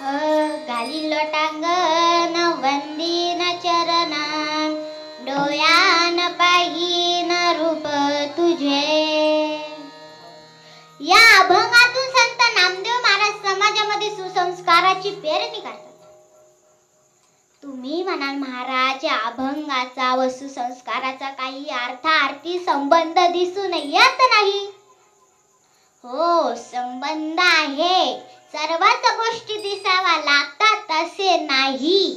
घाली लोटांगण वंदीन चरणा डोळ्यान पाहीन रूप तुझे. या अभंगातून संत नामदेव महाराज समाजामध्ये सुसंस्काराची पेरणी करतात तुम्ही म्हणाल महाराज अभंगाचा व सुसंस्काराचा काही अर्थार्थी संबंध दिसून येत नाही. हो संबंध आहे. सर्वच गोष्टी दिसावा लागतात तसे नाही.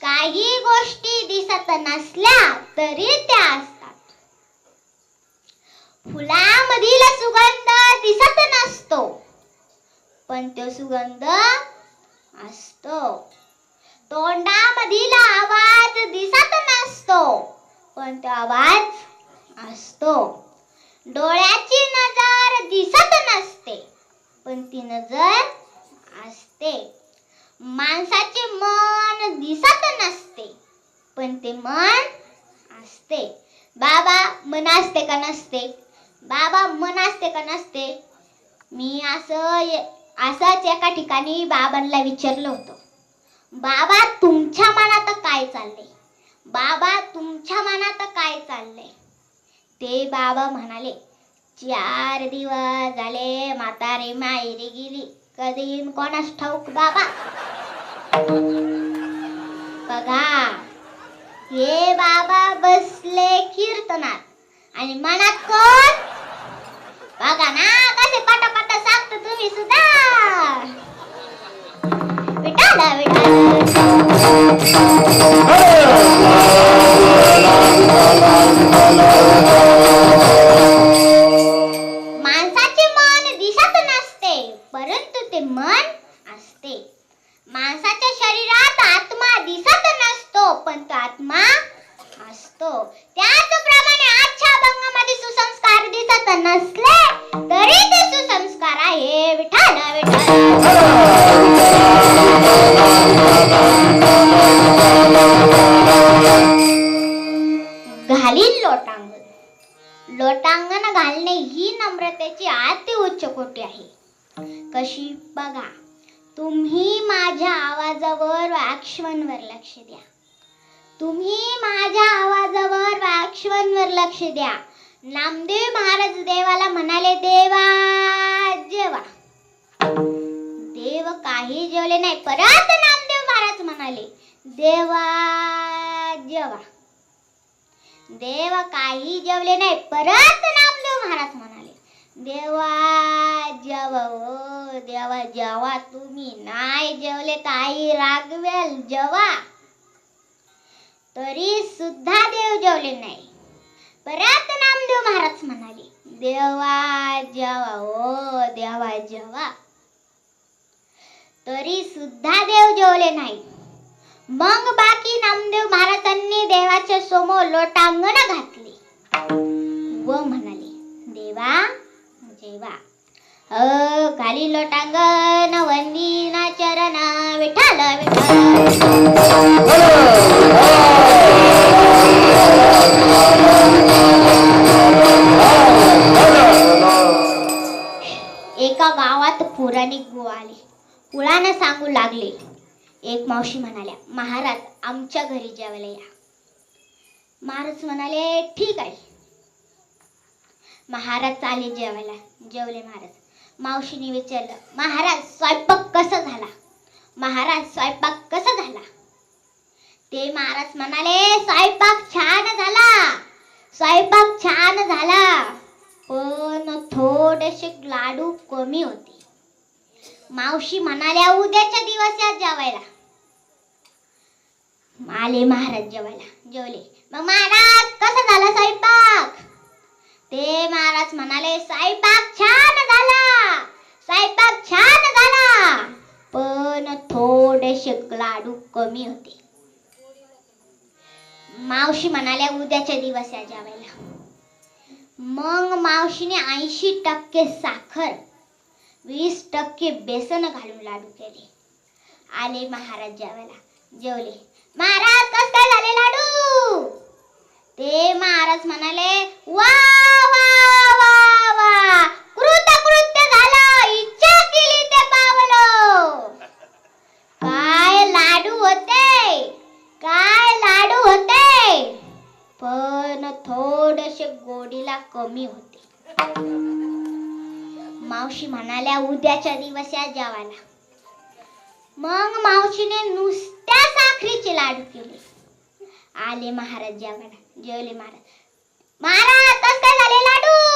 काही गोष्टी दिसत नसल्या तरी त्या असतात. फुलामधील सुगंध दिसत नसतो पण तो सुगंध असतो. तोंडामधील आवाज दिसत नसतो पण तो आवाज असतो. डोळ्याची नजर दिसत नसते. पण ती नजर असते. माणसाचे मन दिसत नसते पण ते मन असते. बाबा मन असते का नसते? बाबा मन असते का नसते? मी असं असंच एका ठिकाणी बाबांना विचारलं होतं. बाबा तुमच्या मनात काय चाललंय? बाबा तुमच्या मनात काय चाललंय? ते बाबा म्हणाले चार दिवस झाले म्हातारी मायरी गेली. कधी कोणास ठाऊक बाबा? बघा हे बाबा बसले कीर्तनात आणि मनात कोण? बघा ना कसे पटापट सांगतो तुम्ही सुद्धा. विटाला विटाला ते मन कशी? बघा. तुम्ही माझ्या आवाजावर वाक्षवनवर लक्ष द्या. तुम्ही माझ्या आवाजावर वाक्षवनवर लक्ष द्या. नामदेव महाराज देवाला म्हणाले देवा जेवा. देव काही जेवले नाही परत नामदेव महाराज म्हणाले देवा जेवा. देव काही जेवले नाही परत नामदेव महाराज म्हणाले देवा जेवा. देवा जेव्हा तुम्ही नाही जेवले ताई रागवेल जेवा तरी सुद्धा देव जेवले नाही. परत नामदेव महाराज म्हणाले देवा जेवा ओ हो, देवा जेवा तरी सुद्धा देव जेवले नाही. मग बाकी नामदेव महाराजांनी देवाच्या समोर लोटांगण घातले. व म्हणाले देवा जेवा अ खाली लोटांगण वंदीना चरणा विठाल विठाल एका गावात पुराणिक गो आले. कुळानं सांगू लागले. एक मावशी म्हणाल्या महाराज आमच्या घरी जेवायला या. महाराज म्हणाले ठीक आहे. महाराज चाले जेवायला. जेवले महाराज. मावशीने विचारलं महाराज स्वयंपाक कसा झाला? महाराज स्वयंपाक कसा झाला? ते महाराज म्हणाले स्वयंपाक छान झाला स्वयंपाक छान झाला पण थोडेसे लाडू कमी होते. मावशी म्हणाल्या उद्याच्या दिवस या जेवायला. आले महाराज जेवायला. जेवले. मग महाराज कसा झाला स्वयंपाक? ते महाराज म्हणाले स्वयंपाक छान झाला स्वयंपाक छान झाला पण थोडेसे लाडू कमी होते. मावशी म्हणाल्या उद्याच्या दिवस या जेवायला. मग मावशीने ऐंशी टक्के साखर वीस टक्के बेसन घालून लाडू केले. आले महाराज जेवायला. जेवले. महाराज कस काय झाले लाडू? ते महाराज म्हणाले वा वा वा उद्याच्या दिवस या जेवायला. मग मावशीने नुसत्या साखरीचे लाडू केले. आले महाराज जेवायला. जेवले महाराज. महाराज कसं काय झाले लाडू?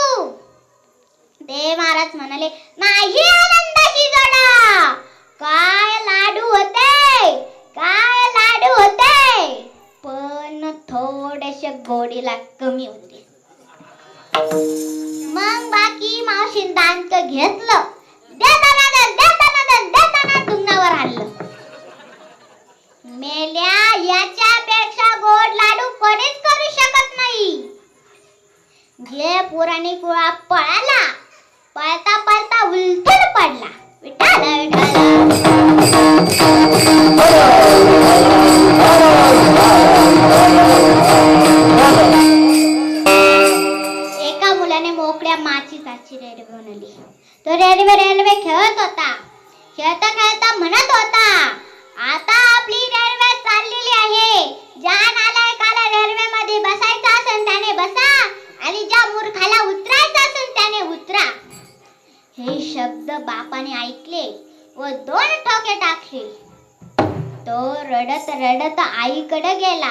त्या पुराणिक कुळा पळाला. पळता पळता उलथड पडला. विठाला एका मुलाने मोकळ्या माचीसाची रेल्वे बनवली तो रेल्वे रेल्वे खेळत होता. खेळता खेळता म्हणत होता आता आपली रेल्वे चाललेली आहे. ज्या आणि ज्या मूर्खाला उतरायचं असेल त्याने उतरा. हे शब्द बापाने ऐकले व दोन ठोके टाकले तो रडत रडत आईकडे गेला.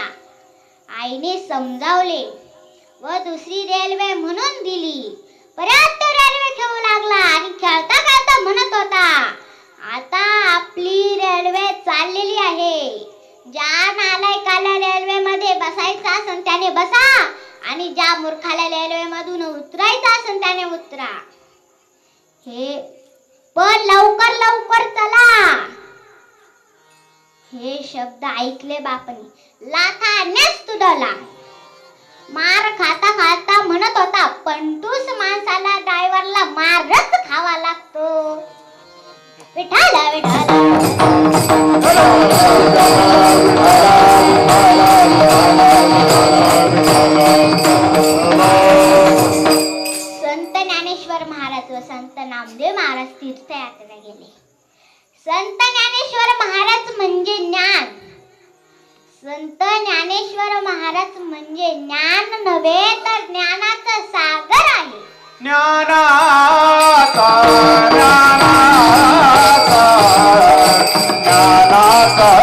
आईने समजावले व दुसरी रेल्वे म्हणून दिली. परत तो रेल्वे खेळू लागला आणि खेळता खेळता म्हणत होता आता आपली रेल्वे चाललेली आहे. ज्या नालायकाला रेल्वे मध्ये बसायचं असेल त्याने बसा. आणि ज्या मूर्खाला रेल्वे मधून उतरायचं असेल त्याने उतरा. हे पण लवकर लवकर चला. हे शब्द ऐकले बापनी. लाथानेच तुडवला मार खाता खाता म्हणत होता पंटूस माणसाला ड्रायव्हरला मारच खावा लागतो. विठाला विठाला. नामदेव महाराज तीर्थयात्रा गेले. संत ज्ञानेश्वर महाराज म्हणजे ज्ञान. संत ज्ञानेश्वर महाराज म्हणजे ज्ञान नव्हे तर ज्ञानाचा सागर आहे. ज्ञानाचा ज्ञानाचा ज्ञानाचा.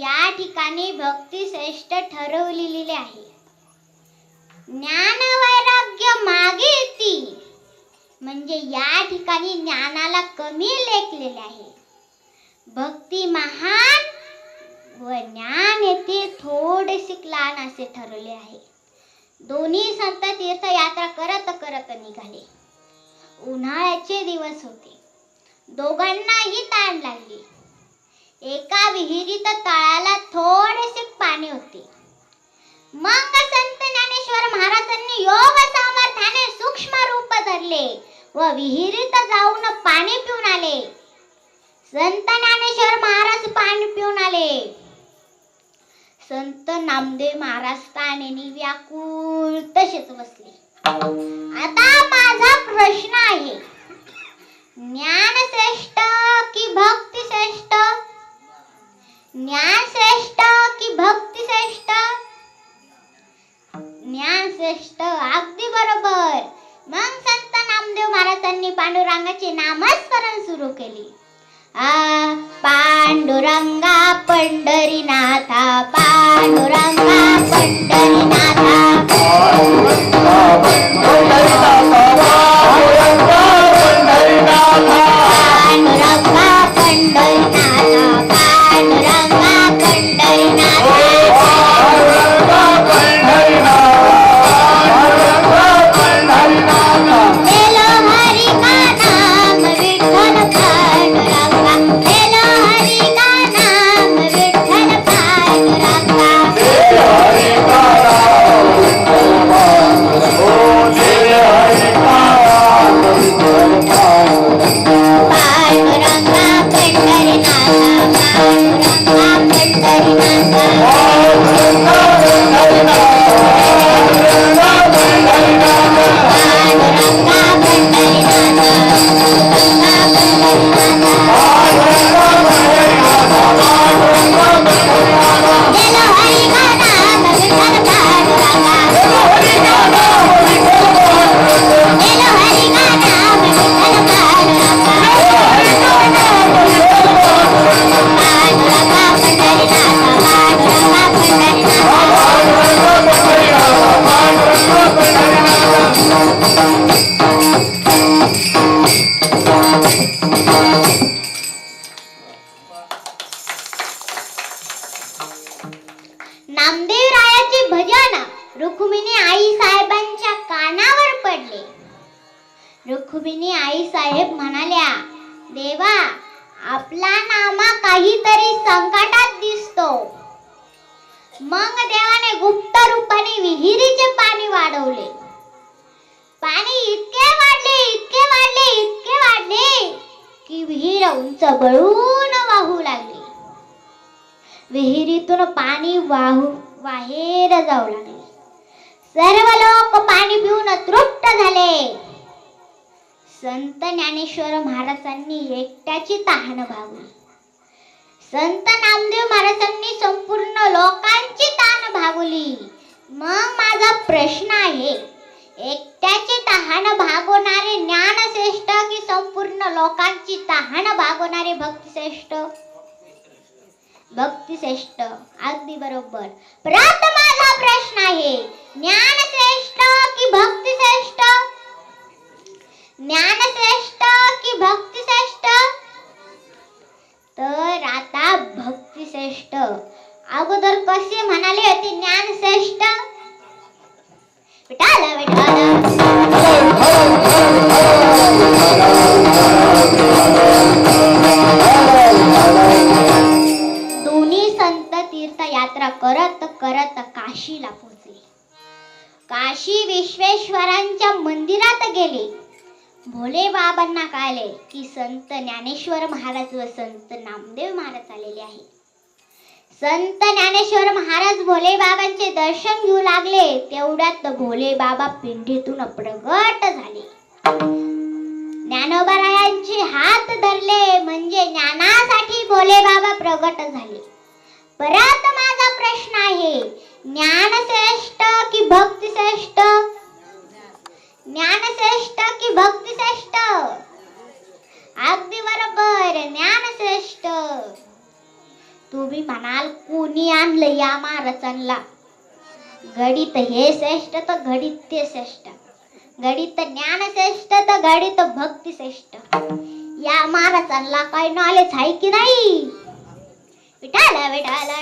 या ठिकाणी भक्ती श्रेष्ठ ठरवलेली आहे. ज्ञान वैराग्य मागे ती म्हणजे या ठिकाणी ज्ञानाला कमी लेखलेले आहे. भक्ती महान व ज्ञान येथे थोडेसे लहान असे ठरवले आहे. दोन्ही संत तीर्थयात्रा करत करत निघाले. उन्हाळ्याचे दिवस होते. दोघांनाही ताण लागली. एका विहिरीत बसले. आता माझा प्रश्न आहे. ज्ञान श्रेष्ठ की भक्ती श्रेष्ठ ज्ञान श्रेष्ठ की भक्ती श्रेष्ठ ज्ञान श्रेष्ठ अगदी बरोबर. मग संत नामदेव महाराजांनी पांडुरंगाचे नामस्मरण सुरू केले. आ पांडुरंगा पंढरीनाथा पांडुरंगा पंढरीनाथ. पांडुरंगा काहीतरी संकटात दिसतो. मग देवाने गुप्त रूपाने विहिरीचे पाणी वाढवले. पाणी इतके वाढले इतके वाढले इतके वाढले की विहीर उंच बळून वाहू लागली. विहिरीतून पाणी वाहू बाहेर जाऊ लागले. सर्व लोक पाणी पिऊन तृप्त झाले. संत ज्ञानेश्वर महाराजांनी एकट्याची तहान भागली संत नामदेव महाराजांनी संपूर्ण लोकांची तहान भागवली. मग माझा प्रश्न आहे एकट्याची तहान भागवणारे ज्ञानश्रेष्ठ की संपूर्ण लोकांची तहान भागवणारे भक्तिश्रेष्ठ? भक्तिश्रेष्ठ अगदी बरोबर. परत माझा प्रश्न आहे ज्ञानश्रेष्ठ की भक्तिश्रेष्ठ? ज्ञानश्रेष्ठ की भक्तिश्रेष्ठ तर आता भक्तिश्रेष्ठ अगोदर कसे म्हणाले होते ज्ञानश्रेष्ठ विठाल विठाल दोन्ही संत तीर्थयात्रा करत करत काशीला पोहोचले काशी विश्वेश्वरांच्या मंदिरात गेले. भोले बाबांना कळले की संत ज्ञानेश्वर महाराज व संत नामदेव महाराज आलेले आहे संत ज्ञानेश्वर महाराज भोले बाबांचे दर्शन घेऊ लागले. तेवढ्यात भोले बाबा पिंडीतून प्रगट झाले. ज्ञानोबरायांचे हात धरले म्हणजे ज्ञानासाठी भोले बाबा प्रगट झाले. परत माझा प्रश्न आहे ज्ञान श्रेष्ठ की भक्ती श्रेष्ठ ज्ञान श्रेष्ठ की भक्ती श्रेष्ठ अगदी बरोबर ज्ञानश्रेष्ठ तुम्ही म्हणाल कोणी आणलं या महाराजांना? गडित हे श्रेष्ठ तर घडित ते श्रेष्ठ. गडित ज्ञान श्रेष्ठ तर घडीत भक्ती श्रेष्ठ. या महाराजांना काही नॉलेज आहे की नाही? विठाला विठाला